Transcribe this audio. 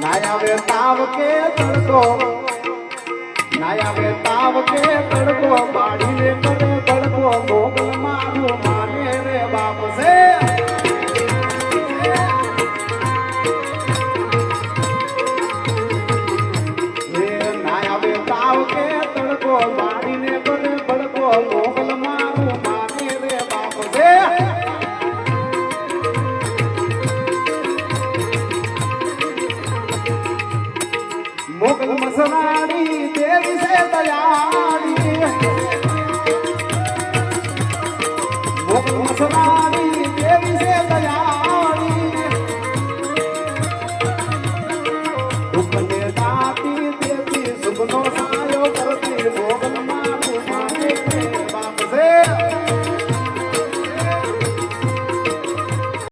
નાયાવે તાવ કે તડકો. નાયાવે તાવ કે તડકો. પાડીને કરે તડકો મોગલ મોકલ મસરાણી તેરી છે દયાળી મોકલ મસરાણી તેરી